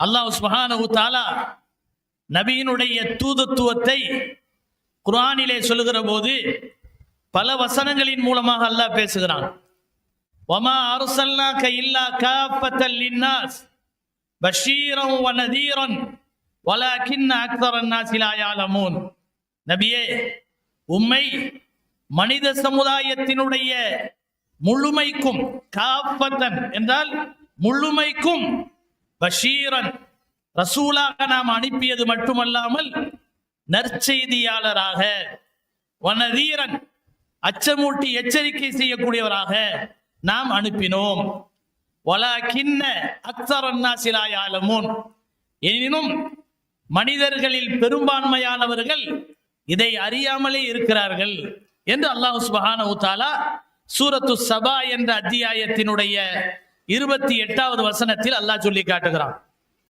அல்லாஹ் சுஹானு தாலா நபியினுடைய தூதத்துவத்தை குரானிலே சொல்லுகிற போது பல வசனங்களின் மூலமாக அல்லாஹ் பேசுகிறான். வமா அருசல்லா கையில்லா காஃபத்தல் இன்னாஸ் பஷீரம் வ நதீரன் வலாக்கின் அக்தர் நாஸி நபியே உம்மை மனித சமுதாயத்தினுடைய முழுமைக்கும் காப்பத்தன் என்றால் முழுமைக்கும் பஷீரன் ரசூலாக நாம் அனுப்பியது மட்டுமல்லாமல் நற்செய்தியாளராக வனதீரன் அச்சமூட்டி எச்சரிக்கை செய்யக்கூடியவராக நாம் அனுப்பினோம். வலா அக்தரன்னா அக்சரன்னாசிலாயாலமுன் எனினும் மனிதர்களில் பெரும்பான்மையானவர்கள் இதை அறியாமலே இருக்கிறார்கள் என்று அல்லாஹ் சுபஹான சூரத்து சபா என்ற அத்தியாயத்தினுடைய இருபத்தி எட்டாவது வசனத்தில் அல்லாஹ் சொல்லி காட்டுகிறான்.